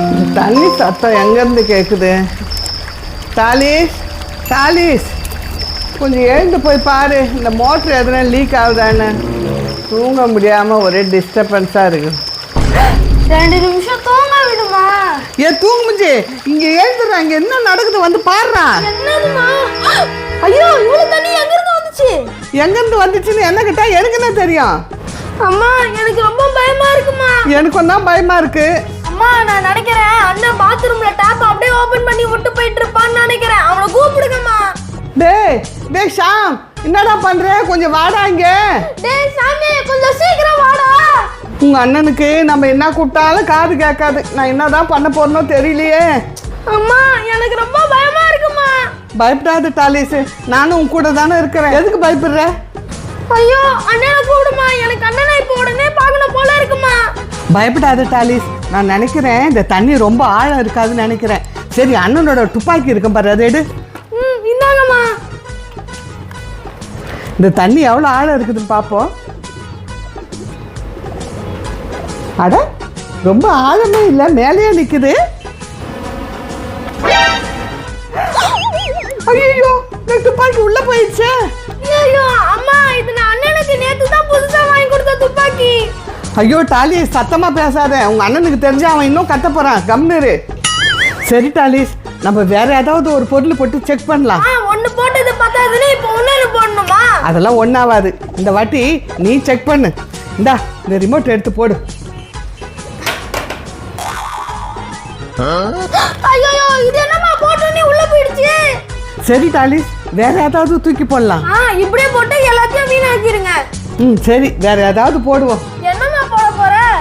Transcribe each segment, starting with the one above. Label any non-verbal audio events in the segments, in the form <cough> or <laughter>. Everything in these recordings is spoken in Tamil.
இந்த தண்ணி சத்தம் எங்கேருந்து கேட்குது தாலிஸ் தாலிஸ் கொஞ்சம் எழுந்து போய் பாரு. இந்த மோட்ரு எதனா லீக் ஆகுதான்னு. தூங்க முடியாமல் ஒரே டிஸ்டர்பன்ஸாக இருக்குது ரெண்டு நிமிஷம் தூங்க விடுமா? ஏன் தூங்குச்சு இங்கே எழுந்துடுறா. இங்கே என்ன நடக்குது வந்து பாடுறா. என்னதுமா? ஐயோ இவ்வளவு தண்ணி எங்க இருந்து வந்துச்சு? எங்கேருந்து வந்துச்சுன்னு என்ன கேட்டா எனக்கு என்ன தெரியும். அம்மா எனக்கு ரொம்ப பயமா இருக்குமா? எனக்கும் தான் பயமாக இருக்குது அம்மா நான் நினைக்கிறேன் அண்ணன் பாத்ரூம்ல டேப் அப்படியே ஓபன் பண்ணி விட்டு போயிட்டு இருப்பான்னு நினைக்கிறேன். அவனை கூப்பிடுங்கம்மா. டேய் டேய் ஷாம் என்னடா பண்ற? கொஞ்சம் வாடா இங்க. டேய் சாமி கொஞ்சம் சீக்கிரம் வாடா. உங்க அண்ணனுக்கு நம்ம என்ன கூப்பிட்டாலும் காது கேட்காது. நான் என்னதான் பண்ண போறனோ தெரியலையே. அம்மா எனக்கு ரொம்ப பயமா இருக்குமா பயப்படாத டாலிஸ் நானும் உன் கூட தானே இருக்கிறேன். எதுக்கு பயப்படுற? ஐயோ அண்ணனை கூப்பிடுமா. எனக்கு அண்ணனை இப்போ உடனே பார்க்கணும் போல இருக்குமா பயப்படாத டாலிஸ் நான் நினைக்கிறேன் இந்த தண்ணி ரொம்ப ஆழம் இருக்காதுன்னு நினைக்கிறேன். சரி அண்ணனோட துப்பாக்கி இருக்கும் பாரு அதை எடு. இந்தாங்கம்மா. இந்த தண்ணி எவ்வளோ ஆழம் இருக்குதுன்னு பார்ப்போம் அட ரொம்ப ஆழமே இல்லை மேலேயே நிற்குது ஐயோ இந்த துப்பாக்கி உள்ள போயிடுச்சே. ஐயோ அம்மா இது நான் அண்ணனுக்கு நேத்து தான் புதுசா வாங்கி கொடுத்த துப்பாக்கி. ஐயோ டாலி சத்தமா பேசாத. உங்க அண்ணனுக்கு தெரிஞ்சு அவன் இன்னும் கத்த போறான். கம்னரு சரி டாலிஸ் நம்ம வேற ஏதாவது ஒரு பொருள் போட்டு செக் பண்ணலாம். ஒண்ணு போட்டது பத்தாதுன்னு இப்போ ஒண்ணு போடணுமா? அதெல்லாம் ஒன்றாவாது இந்த வாட்டி நீ செக் பண்ணு. இந்தா இந்த ரிமோட் எடுத்து போடு. ஐயோ இது என்னம்மா போட்டோன்னே உள்ள போயிடுச்சு? சரி டாலிஸ் வேற ஏதாவது தூக்கி போடலாம். ஆ இப்படியே போட்டு எல்லாத்தையும் வீணாக்கிருங்க. ம் சரி. வேற ஏதாவது போடுவோம்.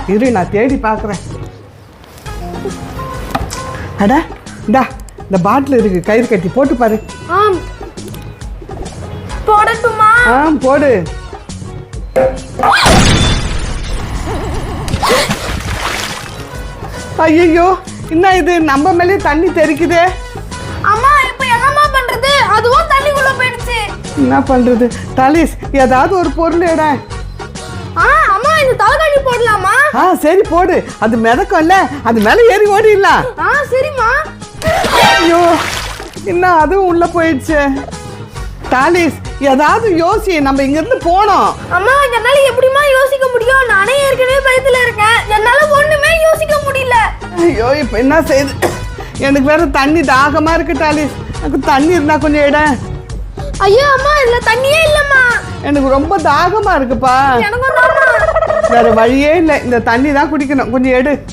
இரு நான் தேடி பார்க்குறேன். அட இந்தா இந்த பாட்டில் இருக்கு கயிறு கட்டி போட்டு பாரு. ஆம். போடட்டுமா? ஆ போடு. ஐயோ என்ன இது? நம்ம மேலே தண்ணி தெறிக்குதே அம்மா இப்போ என்னம்மா பண்றது? அதுவும் தண்ணிக்குள்ள போயிடுச்சு. என்ன பண்றது? டாலிஸ் ஏதாவது ஒரு பொருள் அம்மா இந்த தலைகாணி போடலாமா? ஆ சரி போடு. அது மிதக்கும்ல அது மேலே ஏறி ஓடிடலாம். ஆ சரிம்மா. ஐயோ என்ன அதுவும் உள்ள போயிடுச்சு? டாலிஸ் ஏதாவது யோசி. நம்ம இங்கிருந்து போனோம். அம்மா என்னால எப்படிம்மா யோசிக்க முடியும்? நானே ஏற்கனவே பயத்துல இருக்கேன். என்னால ஒண்ணுமே யோசிக்க முடியல. ஐயோ இப்போ என்ன செய்யுது எனக்கு வேற தண்ணி தாகமா இருக்கு டாலிஸ். எனக்கு தண்ணி இருந்தா கொஞ்சம் இடம் ஐயோ அம்மா இதுல தண்ணியே இல்லம்மா. எனக்கு ரொம்ப தாகமா இருக்குப்பா. எனக்கும் வேற வழியே இல்லை. இந்த தண்ணி தான் குடிக்கணும். கொஞ்சம் எடு.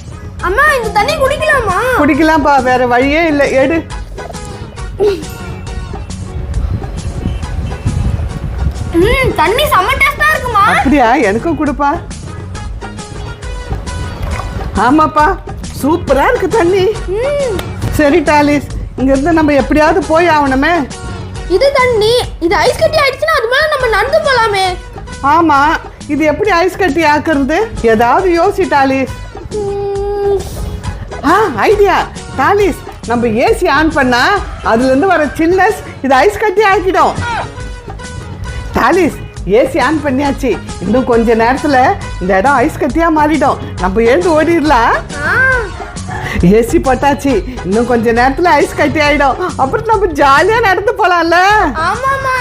அம்மா இந்த தண்ணி குடிக்கலாமா? குடிக்கலாம்ப்பா. வேற வழியே இல்லை. எடு. ம் தண்ணி செம்ம டேஸ்டா இருக்குமா? அப்படியா? எனக்கும் கொடுப்பா. ஆமாப்பா. சூப்பரா இருக்கு தண்ணி. ம். சரி டாலிஸ். இங்க இருந்து நம்ம எப்படியாவது போய் ஆகணுமே. இது தண்ணி. இது ஐஸ் கட்டி ஆயிடுச்சுன்னா அது மேல நம்ம நடந்து போலாமே. ஆமா. இது எப்படி ஐஸ் கட்டி ஆக்குறது? ஏதாவது யோசி டாலிஸ் ஆ ஐடியா. டாலிஸ் நம்ம ஏசி ஆன் பண்ணா அதுல இருந்து வர சில்னஸ் இது ஐஸ் கட்டி ஆக்கிடும். டாலிஸ் ஏசி ஆன் பண்ணியாச்சு. இன்னும் கொஞ்ச நேரத்துல இந்த இடம் ஐஸ் கட்டியா மாறிடும். நம்ம எழுந்து ஓடிடலாம். ஏசி போட்டாச்சு. இன்னும் கொஞ்ச நேரத்துல ஐஸ் கட்டி ஆயிடும். அப்புறம் நம்ம ஜாலியா நடந்து போலாம்ல. ஆமாமா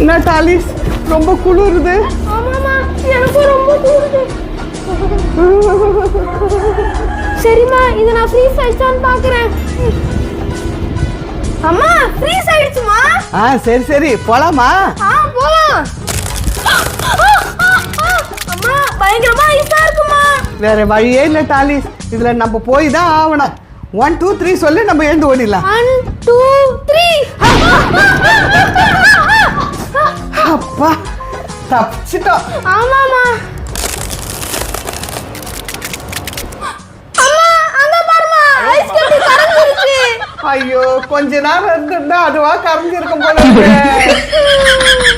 என்ன டாலிஸ் ரொம்ப குளிருது. சரிம்மா இது நான் ஃப்ரீஸ் ஆயிடுச்சான்னு பாக்குறேன். அம்மா ஃப்ரீஸ் ஆயிடுச்சுமா ஆ சரி சரி போலாமா ஆ போலாம். அம்மா பயங்கரமா ஐஸா இருக்குமா வேற வழியே இல்லை டாலிஸ் இதுல நம்ம போய் தான் ஆகணும். ஒன் டூ த்ரீ சொல்லி நம்ம எழுந்து ஓடிடலாம். ஒன் டூ த்ரீ ஆமாமா ஐஸ் கட்டி கரைஞ்சிருச்சு ஐயோ கொஞ்ச நேரம் இருந்திருந்தா அதுவா கரைஞ்சிருக்கும் போல <laughs>